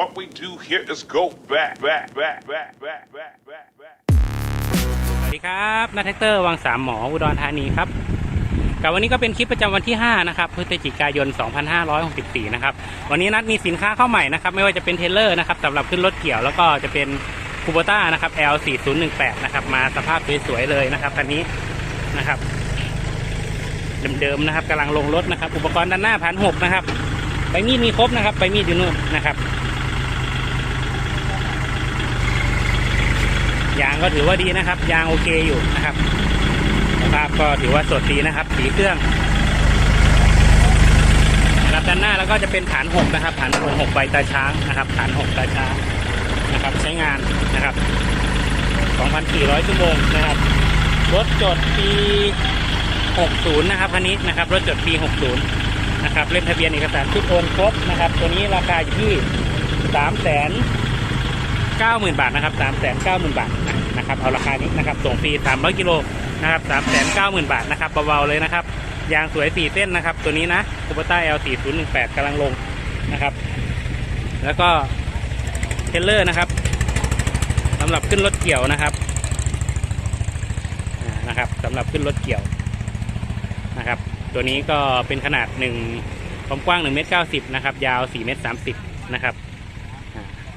What we do here is go back, back, back, back, back, back, back, back. สวัสดีครับนาแท็กเตอร์วังสามหมออุดรธานีครับกับวันนี้ก็เป็นคลิปประจำวันที่ 5 นะครับ พฤศจิกายน 2564 นะครับ วันนี้นัดมีสินค้าเข้าใหม่นะครับ ไม่ว่าจะเป็นเทเลอร์นะครับสำหรับขึ้นรถเกี่ยว แล้วก็จะเป็นคูโบต้านะครับ L4018 นะครับ มาสภาพสวยๆเลยนะครับคันนี้นะครับเดิมๆนะครับกำลังลงรถนะครับ อุปกรณ์ด้านหน้าพันหกนะครับ ใบมีดมีครบนะครับ ใบมีดอยู่นู่นนะครับางก็ถือว่าดีนะครับ ยางโอเคอยู่นะครับสภาพก็ถือว่าสดดีนะครับสีเครื่องครับด้านหน้าแล้วก็จะเป็นฐานหกนะครับ ฐานหกใบตาช้างนะครับฐานหกตาช้างนะครับ ใช้งานนะครับ 2,400 ชั่วโมงนะครับรถจดปี 60 นะครับคันนี้นะครับรถจดปี 60 นะครับเล่มทะเบียนเอกสารชุดโอนครบนะครับ ตัวนี้ราคาอยู่ที่3 0 0 0 0เก้าหมื่นบาทนะครับสามแสนเก้าหมื่นบาท นะครับเอาราคานี้นะครับส่งฟรีสามร้อยกิโลนะครับสามแสนเก้าหมื่นบาทนะครับเบาๆเลยนะครับยางสวยสี่เส้นนะครับ ตัวนี้นะคูปต้า L สี่ศูนย์แปดกำลังลงนะครับ แล้วก็เทเลอร์นะครับสำหรับขึ้นรถเกี่ยวนะครับนะครับสำหรับขึ้นรถเกี่ยวนะครับ ตัวนี้ก็เป็นขนาดหนึ่งความกว้าง1เมตร90นะครับ ยาว4เมตร30นะครับ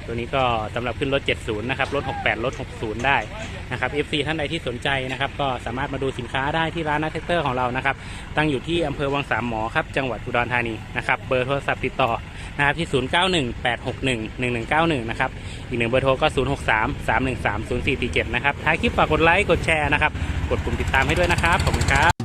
ตัวนี้ก็สำหรับขึ้นรถ 70 นะครับ รถ 68 รถ 60 ได้นะครับ FC ท่านใดที่สนใจนะครับ ก็สามารถมาดูสินค้าได้ที่ร้านนัทเทคเตอร์ของเรานะครับ ตั้งอยู่ที่อำเภอวังสามหมอครับ จังหวัดอุดรธานีนะครับ เบอร์โทรศัพท์ติดต่อนะครับที่ 0918611191 นะครับ อีกหนึ่งเบอร์โทรก็ 0633130447 นะครับ ท้ายคลิปฝากกดไลค์ กดแชร์นะครับ กดปุ่มติดตามให้ด้วยนะครับ ขอบคุณครับ